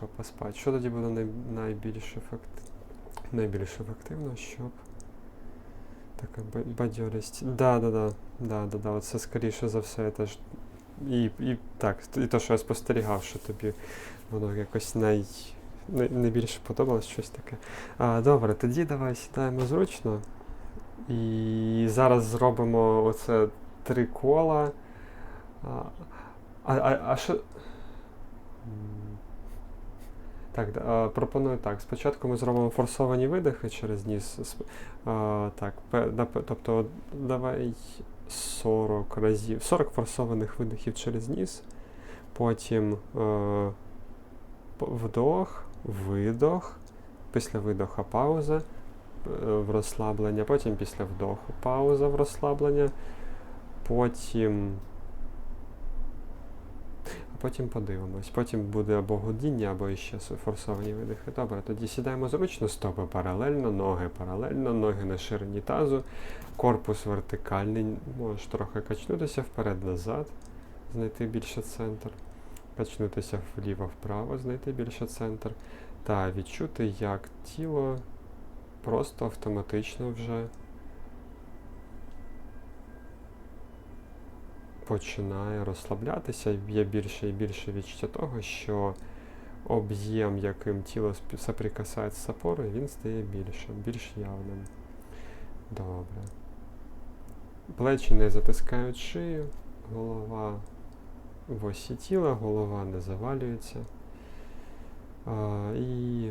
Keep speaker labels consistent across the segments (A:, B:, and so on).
A: щоб поспати. Що тоді буде най, найбільш, ефект... найбільш ефективно, щоб. Така бадьорість. Да, да, да. Да, да, да. Оце скоріше за все теж. І, і так, і то, що я спостерігав, що тобі воно якось най, найбільше подобалось щось таке. А, добре, тоді давай сідаємо зручно. І зараз зробимо оце три кола. А, а, а, а що. Так, пропоную так. Спочатку ми зробимо форсовані видихи через ніс. Так, тобто давай 40 разів. 40 форсованих видихів через ніс. Потім е, вдох, видох. Після видоха пауза е, в розслаблення. Потім після вдоху пауза в розслаблення. Потім. Потім подивимось. Потім буде або гудіння, або іще с- форсовані видихи. Добре, тоді сідаємо зручно, стопи паралельно, ноги паралельно, ноги на ширині тазу, корпус вертикальний. Можеш трохи качнутися вперед-назад, знайти більше центр. Качнутися вліво-вправо, знайти більше центр. Та відчути, як тіло просто автоматично вже починає розслаблятися. Є більше і більше відчуття того, що об'єм, яким тіло соприкасається з опорою, він стає більшим, більш явним. Добре. Плечі не затискають шию, голова в осі тіла, голова не завалюється. А, і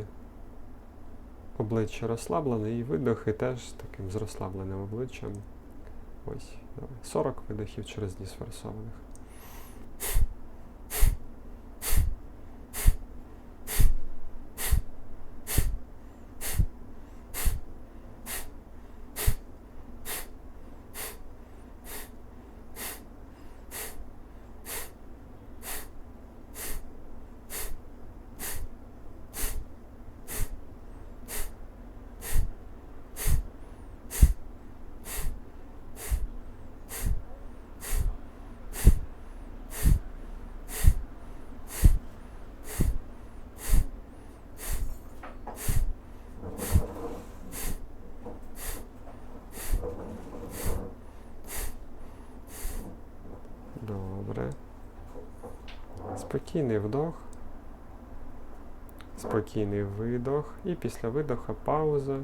A: обличчя розслаблене, і видохи теж таким з розслабленим обличчям. Ось. 40 видихів через ніс форсованих. Добре. Спокійний вдох. Спокійний видох. І після видоха пауза.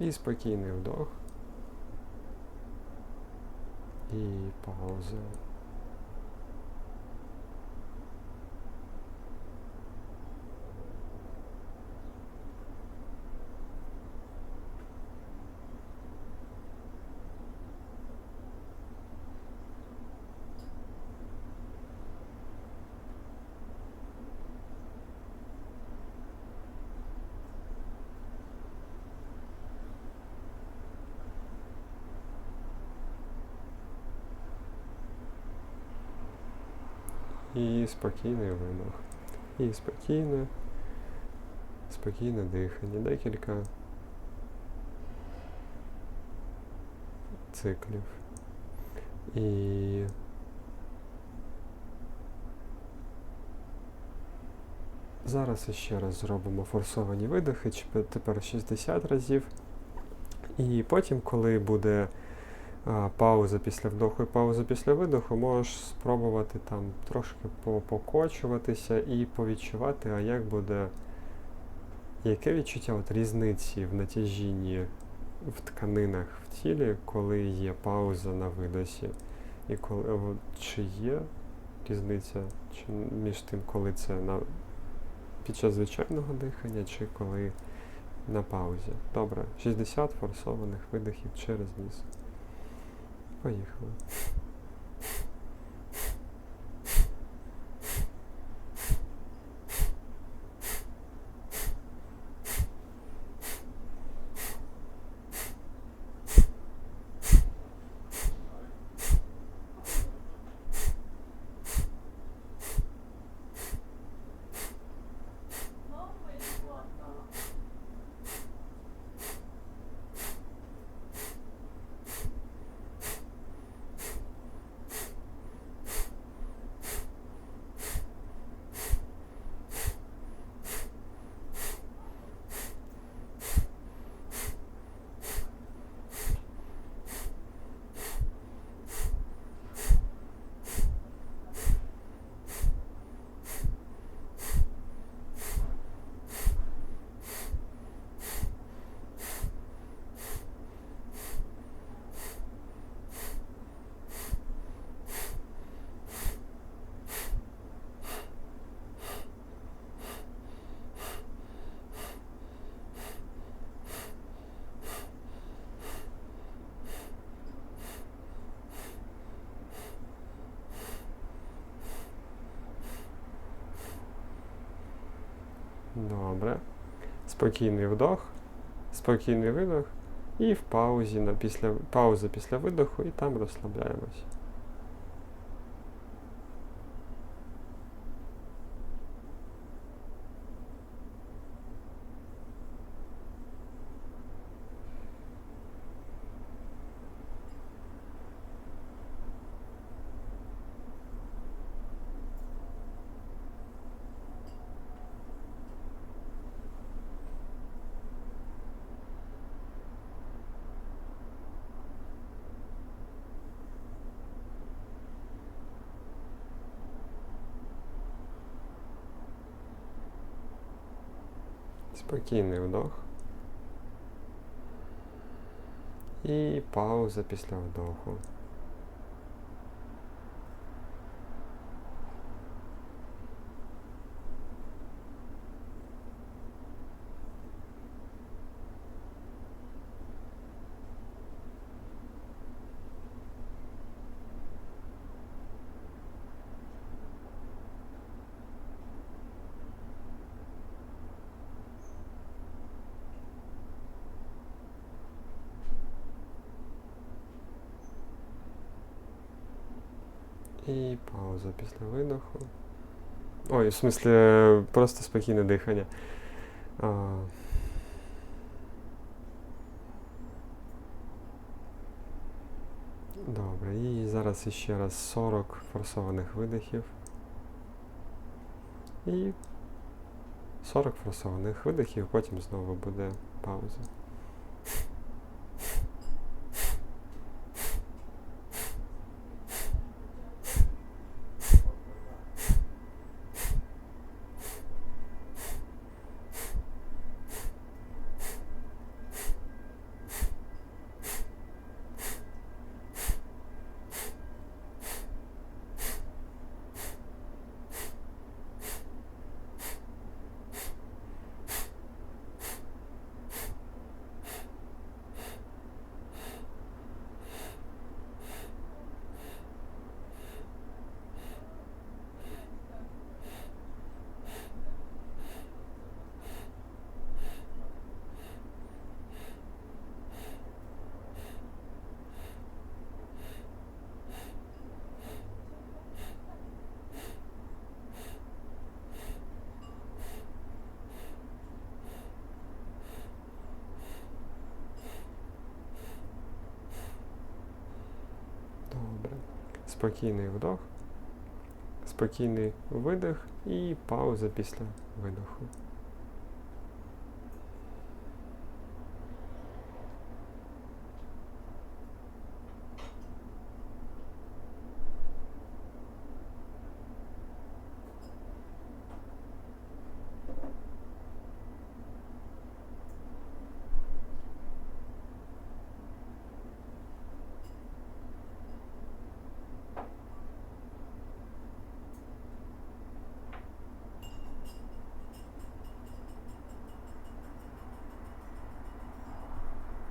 A: І спокійний вдох. І пауза. І спокійний видох. І спокійне, спокійне дихання. Декілька циклів. І зараз ще раз зробимо форсовані видихи, тепер 60 разів. І потім, коли буде пауза після вдоху і пауза після видоху, можеш спробувати там трошки по- покочуватися і повідчувати, а як буде, яке відчуття от різниці в натяжінні в тканинах в тілі, коли є пауза на видосі, і коли от, чи є різниця чи між тим, коли це на, під час звичайного дихання, чи коли на паузі. Добре, 60 форсованих видихів через ніс. 会以后。Добре. Спокійний вдох, спокійний видох. І в паузі на після, пауза після видоху, і там розслабляємось. Спокійний вдох. І пауза після вдоху. І пауза після видоху. Ой, в смислі, просто спокійне дихання. А, Добре, і зараз іще раз 40 форсованих видихів. І 40 форсованих видихів, потім знову буде пауза. Добре. Спокійний вдох, спокійний видих і пауза після видоху.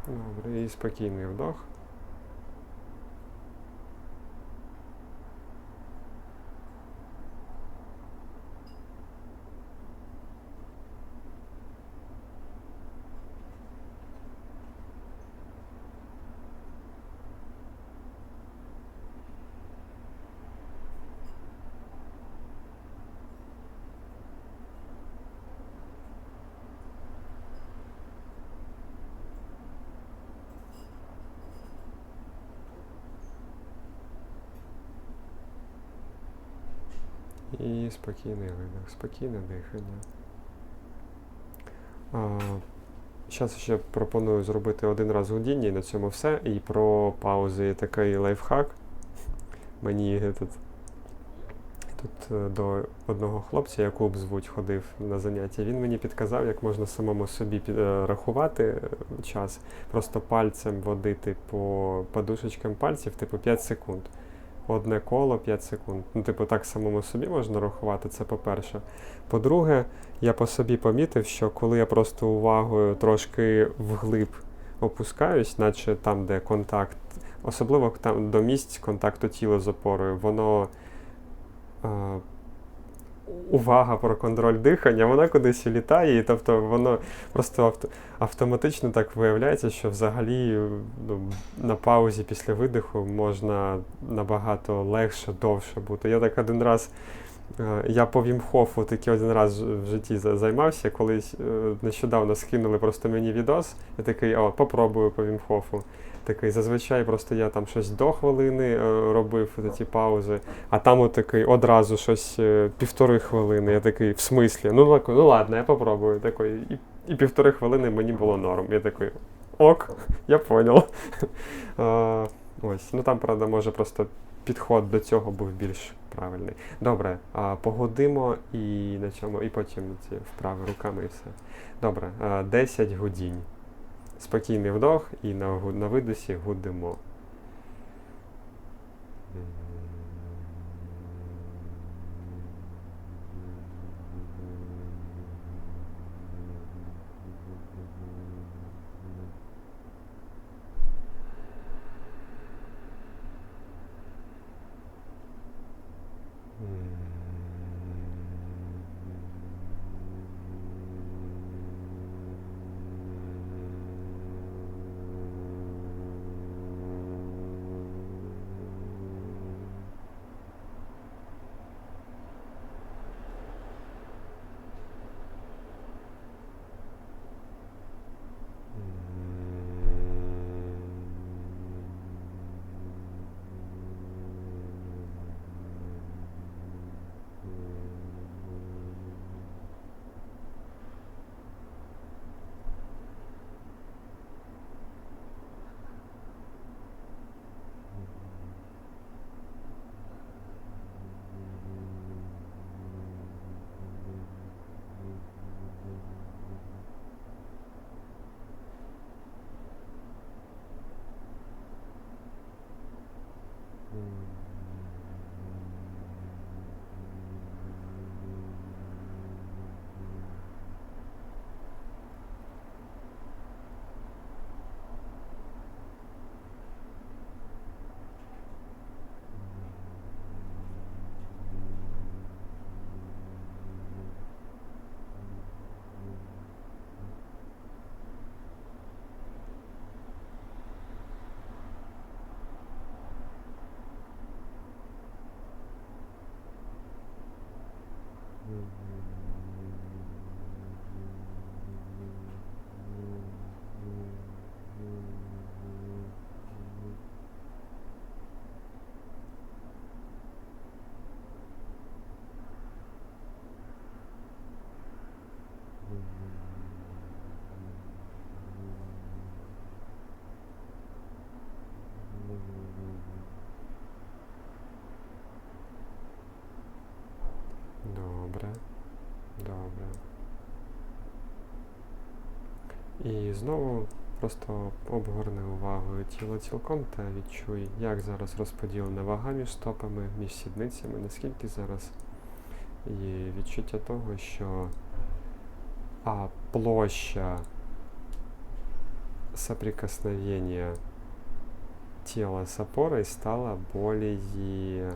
A: Добре, і спокійний вдох. І спокійний видих, спокійне дихання. Зараз ще пропоную зробити один раз гудіння і на цьому все. І про паузи є такий лайфхак. Мені тут, тут е, до одного хлопця, Якуб звуть, ходив на заняття. Він мені підказав, як можна самому собі під, е, рахувати е, час, просто пальцем водити по подушечкам пальців, типу 5 секунд одне коло 5 секунд. Ну, типу, так самому собі можна рахувати, це по-перше. По-друге, я по собі помітив, що коли я просто увагою трошки вглиб опускаюсь, наче там, де контакт, особливо там до місць контакту тіла з опорою, воно. А, увага про контроль дихання, вона кудись літає, і тобто воно просто авто, автоматично так виявляється, що взагалі ну, на паузі після видиху можна набагато легше, довше бути. Я так один раз. е, Я по Вімхофу таки один раз в житті займався. Колись е, нещодавно скинули просто мені відос. Я такий, о, попробую по Вімхофу. Такий, зазвичай просто я там щось до хвилини е, робив ці паузи, а там такий одразу щось е, півтори хвилини. Я такий, в смислі, ну, ну ладно, я попробую. Такий, і, і півтори хвилини мені було норм. Я такий, ок, я поняв. Е, ось, ну там, правда, може просто підход до цього був більш правильний. Добре, а, погодимо і на цьому, і потім ці вправи руками і все. Добре, а, 10 гудінь. Спокійний вдох і на, на видосі гудимо. І знову просто обгорни увагою тіло цілком та відчуй, як зараз розподілена вага між стопами, між сідницями, наскільки зараз є відчуття того, що а площа соприкосновения тела с опорой стала более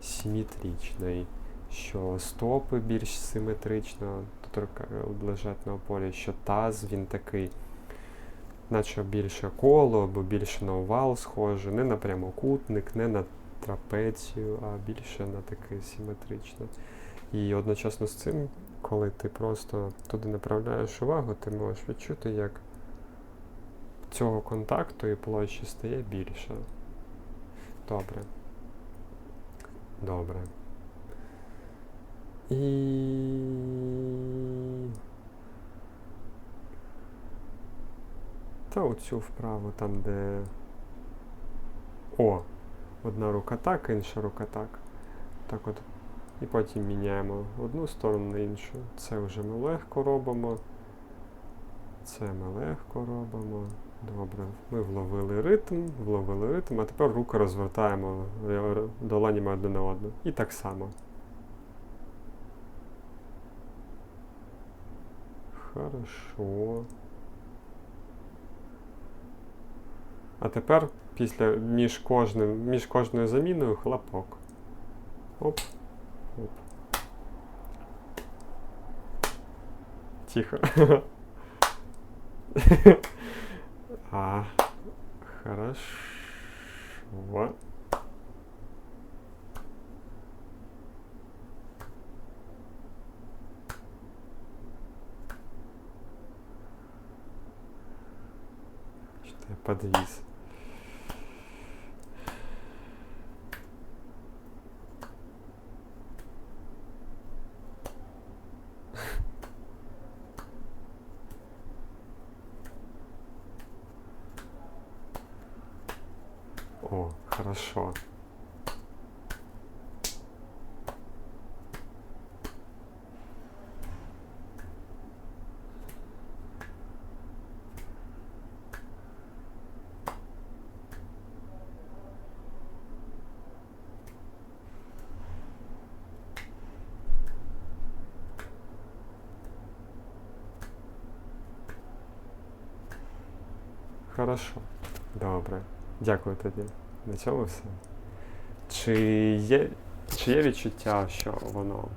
A: симметричной, що стопи більш симетрично рука- лежать на опорі, що таз він такий, наче більше коло або більше на овал схоже, не на прямокутник, не на трапецію, а більше на такий симетрично. І одночасно з цим, коли ти просто туди направляєш увагу, ти можеш відчути, як цього контакту і площі стає більше. Добре. Добре. І. Та оцю вправу там, де. О! Одна рука так, інша рука так. Так от. І потім міняємо одну сторону на іншу. Це вже ми легко робимо. Це ми легко робимо. Добре. Ми вловили ритм, вловили ритм, а тепер руки розвертаємо е, долонями одне на одну. І так само. Хорошо. А тепер після між кожним, між кожною заміною хлопок. Оп. Оп. Тихо. а, хорошо. подвис. Хорошо. Добре. Дякую тобі. На цьому все. Чи є, чи є відчуття, що воно